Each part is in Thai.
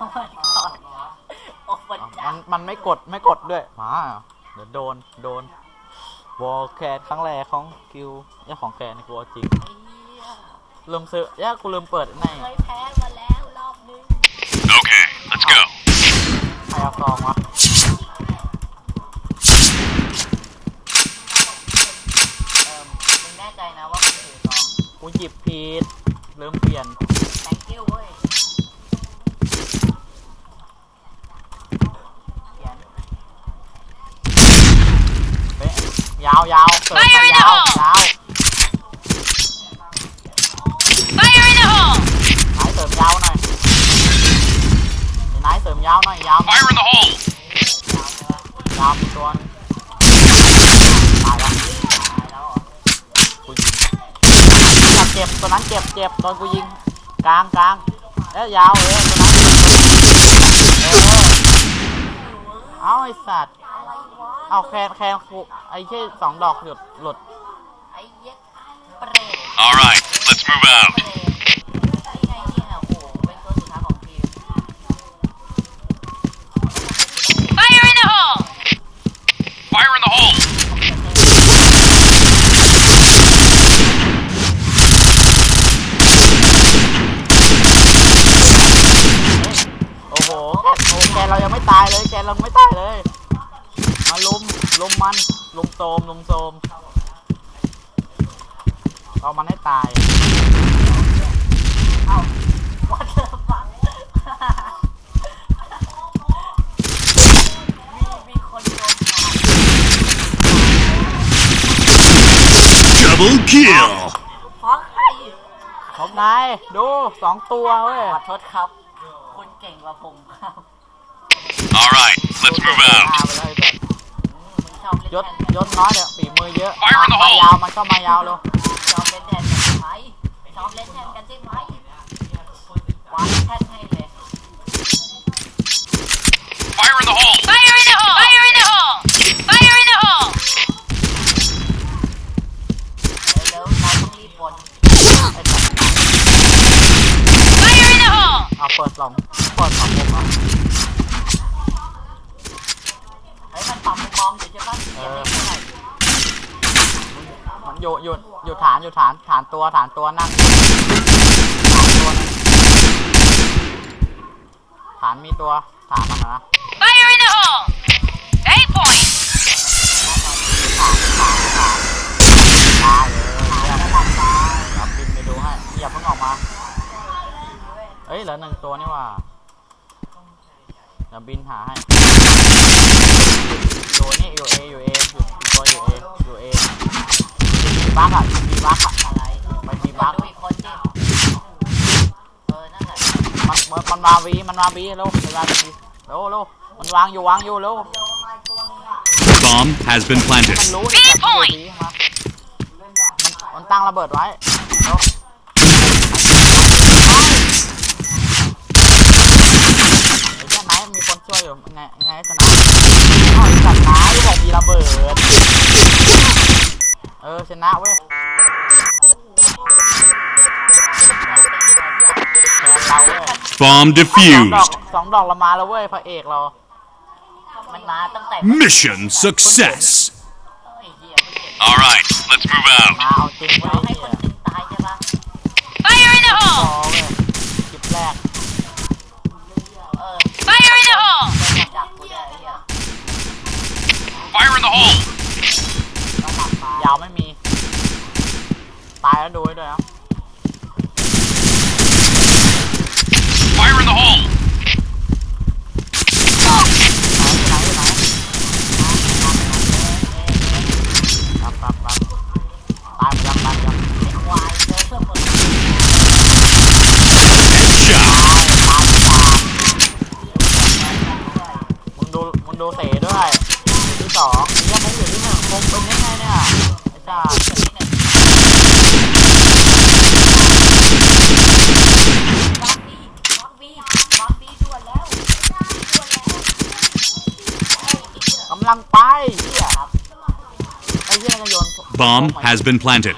มันก่อนโอ้มันมัจ้านมันไม่กดไม่กดด้วยมาเดี๋ยวโดนโดนวอลแคทครั้งแรกของคิวเนี่ยของแคทนี่กูเอาจริงไอ้เหี้ยลืมซื้อย่ากูลืมเปิดในเคยแพ้มาแล้วรอบนึง Okay, let's go. ใครเอาซองวะเออมึงแน่ใจนะว่ามึงถือซองกูหยิบผิดลืมเปลี่ยน thank you เว้ยเขียน เป๊ะยาวยาวเสริมไป Fire in the ยาว hole ยาว Fire in the hole! นายเสริมยาวหน่อยนายเสริมยาวหน่อยยาวหน่อย Fire in the hole. ยาวตัวนึงตายละตายแล้วเหรอกูยิงเจ็บตัวนั้นเจ็บเจ็บโดนกูยิงกลางกลางเอ๊ะยาวเออตัวนั้นเออเอาไอสัตว์เอาแคนแคนกูไอ้แค่สองดอกหลุดหลุดไอ้เหี้ย็ดเปรต Alright, let's move out. เปรตไอ้ไงเนี่ยโอ้โหเป็นตัวสุดท้ายของทีม Fire in the hole! Fire in the hole. โอ้โหแกโอ้แกเรา ยังไม่ตายเลยแกเราไม่ตายเลย มาลุมลุมมันลุมโซมลุมโซมเอามันให้ตายเอ้าวัดเดอร์ฟังมีมีคนโดนขาด Double kill. เพราะใครพบนายดูสองตัวเว้ยขอโทษครับ คุณเก่งกว่าผมครับ All right, let's move หน้า out. ไปเลยแบบมึงชอบเล่นยศแทนยศน้อยเนี่ยฝีมือเยอะ Fire in the มา hole ยาวมันก็มายาวเลยชอบเล่นแทนกันใช่ไหมชอบเล่นแทนกันใช่ไหมวางแทนให้เลย Fire in the hole. Fire in the hole! Fire in the hole! Fire in the hole! เร็วๆเราต้องรีบบน Fire in the hole! เอาเปิดสองเปิดสองมุมเหรอเฮ้ยมันปรับมุมมองอยู่ใช่ปะเสียงไม่เท่าไหร่ มัน อยู่อยู่อยู่ฐานอยู่ฐานฐานตัวฐานตัวนั่งฐานตัวนึงฐานมีตัวฐานมันนะ Fire in the hole! Eight point! ตายเลยเนี่ยเราบินไปดูให้อย่าเพิ่งออกมาเอ้ยเหลือหนึ่งตัวนี่ว่าเดี๋ยวบินหาให้อยู่นี่อยู่เออยู่เออยู่ตัวอยู่เออยู่เอ บักอะมีบักอะอะไรไปมีบักดูอีกคนดิเออ นั่นแหละมันมันมันมาวีมันมาวีเร็วเวลาวีเร็วเร็วมันวางอยู่วางอยู่เร็ว Bomb has been มัน planted. รู้ดิแต่มันอยู่วีมามันมันตั้งระเบิดไว้เร็ว ไอ้เจ้าไหนมีคนช่วยอยู่ไงไงสนามอ้าวไอ้สัตว์น้ายบอกมีระเบิด ออชนะเว้ยแทนเราเว้ย Bomb สองดอก defused. สองดอกเรามาแล้วเว้ยพระเอกเรา มันมาตั้งแต่ Mission success. ไอ้เหี้ยไม่เก็บ All right, let's move มา out. เอาจริงเว้เรายให้เหียคนหนึ่งตายใช่ปะ Fire in the พอ hole! เว้ย Bomb has been planted.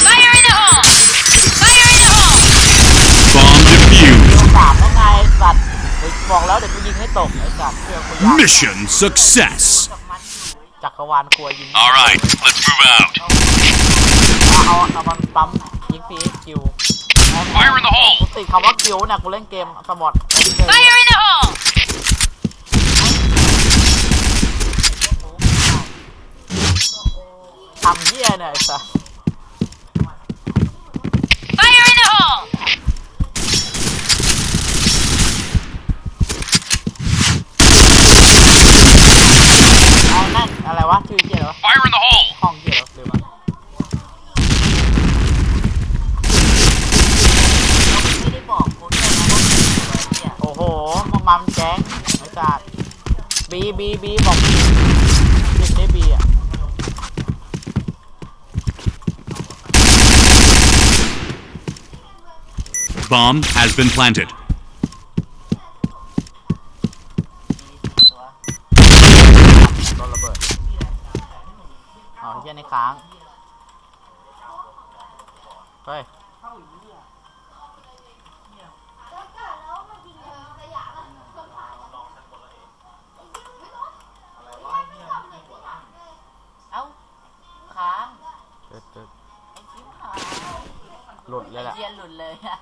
Fire in the hole! Fire in the hole! Bomb defused. Mission success. All right, let's move out. Fire in the hole. กูติดคำว่าคิวเนี่ยกูเล่นเกมสปอร์ต Fire in the hole! ทำเหี้ยเนี่ยไอ้สัส Fire in the hole! เอานั่นอะไรวะชื่อเหี้ยเหรอ Fire in the hole. ห้องเหี้ยเหรอลืมอะ ไม่ได้บอกกูด้วยนะว่าเป็นตัวเนี่ย โอ้โหมึงมามันแจ้งไอ้สัส บีบีบีบอกยิงได้บีอะ Bomb has been planted. ตัวโดนระเบิดอ๋อเหี้ยในค้าง เฮ้ย ตึ๊ดตึ๊ดไอ้ชิบหายหลุดเลยแหละไอ้เหี้ยหลุดเลยอะ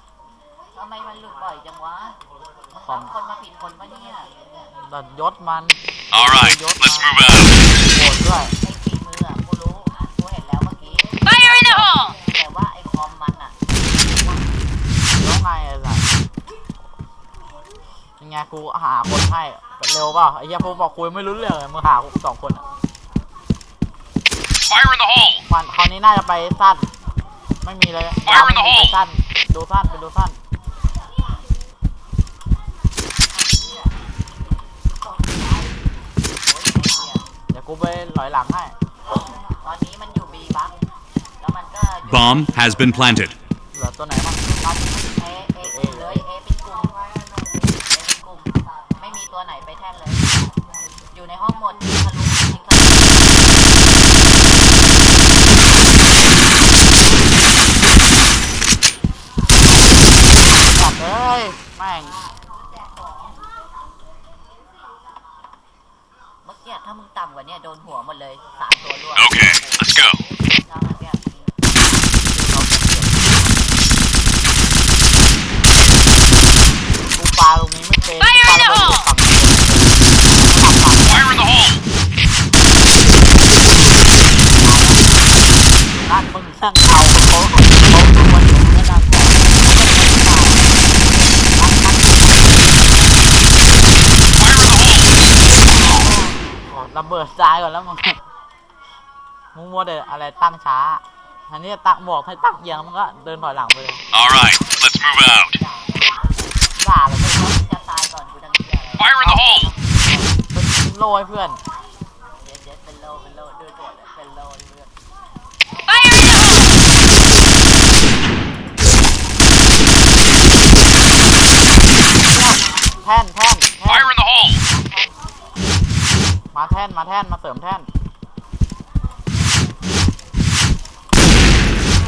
ทำไมมันหลุดบ่อยจังวะมันคอมทำคนมาผิดคนปะเนี่ยดัดยศมัน All right, let's move out. โหดด้วย ไอ้ฝีมืออะกูรู้กูเห็นแล้วเมื่อกี้ Fire in the hole! แต่ว่าไอ้คอมมันอะแล้วไงไอ้สัสยังไงกูหาคนให้เร็วเปล่าไอ้เหี้ยพวกบอกคุยไม่รู้เรื่องเลยมึงหากูสองคนอะ Fire in the hole. วันคราวนี้น่าจะไปสั้น ไม่มีเลย Fire in the ไม่มี hole ไปสั้น ดูสั้นไปดูสั้นเดี๋ยวกูไปหลอยหลังให้ ตอนนี้มันอยู่บีบักแล้วมันก็อยู่ Bomb has been planted. เหลือตัวไหนบ้างตอนนี้เอเอเลยเอเป็นกลุ่มเอเป็นกลุ่มไม่มีตัวไหนไปแท่นเลย อยู่ในห้องหมดทะลุยิงทะลุ จัดเลยแม่งเมื่อกี้ถ้ามึงต่ำกว่านี้โดนหัวหมดเลยสามตัวรวด Okay, let's go. ถ้าเมื่อกี้กูปาตรงนี้ไม่เป็น Fire in the กูปาระเบิด hole ฝั่งนี้ Fire in the hole. นั่นมึงนั่งเอาโต๊ะโต๊ะตัวเดียวไม่นั่งก่อน ระเบิดซ้ายก่อนแล้วมึงมึงมัวแต่อะไรตั้งช้า อันนี้ตั้งบอกให้ตั้งเอียงมันก็เดินถอยหลังไปเลย All right, let's move out. ด่าเลยไม่ต้องจะตายก่อนกูดังเกียอะไร Fire in the hole. เป็นโรยเพื่อนเจ็ดเจ็ดเป็นโลเป็นโลด้วยตัวเลยเป็นโลเลือด Fire in the hole! แท่นแท่น แท่นมาแท่นมาเสริมแท่น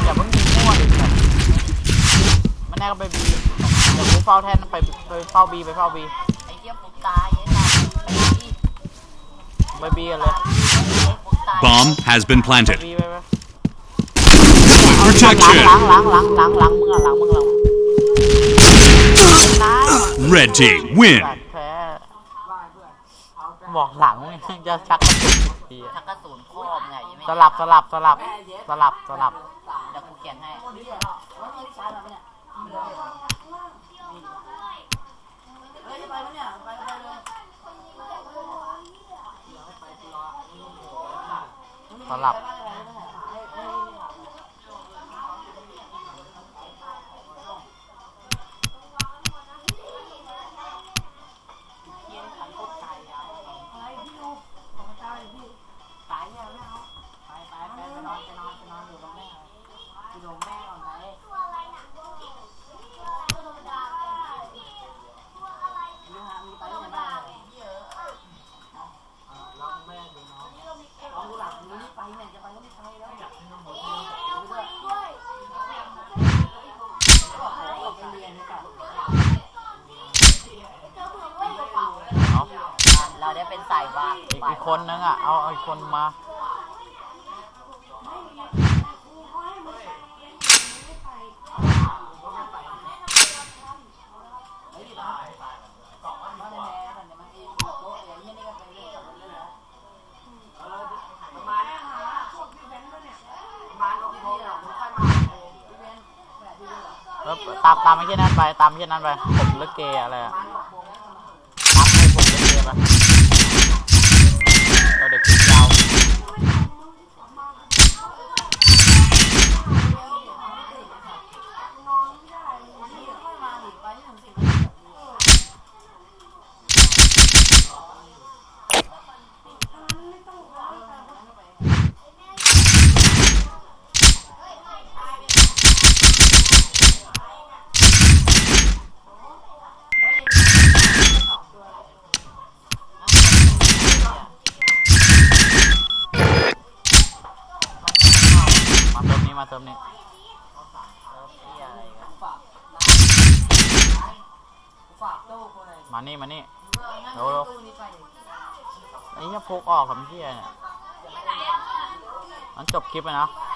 อย่าเพิ่งยิงมั่วดิแบบมันแน่ก็ไปบีเดี๋ยวกูเฝ้าแท่นไปไปเฝ้าบีไปเฝ้าบีไอ้เหี้ยฟุกตายไอ้สัสไปดิไปบีกันเลยไอ้ฟุกตาย Bomb has been ไป planted. บีไปไป Protection. หลังหลังหลังหลังหลังมึงอะหลังมึงหลังนาย Red team win. จัดแพ้บอกหลังมึงจะชักกระสุนทีอะชักกระสุนโคมไงยังไม่สลับสลับสลับสลับสลับเดี๋ยวกูเขียนให้สลับ อีกคนนึงอะ เอาอีกคนมา ตามตามไอ้ที่นั่นไป ตามไอ้ที่นั่นไปผมเลิกเกย์อะไรอะตามให้ผมเลิกเกย์ไปเราเด็กคิดยาว มาเติมนี้มาเติมนี้มานี่มานี่เร็วเร็วไอ้เหี้ยพกออกกับเหี้ยเนี่ยมันจบคลิปไปนะ Fire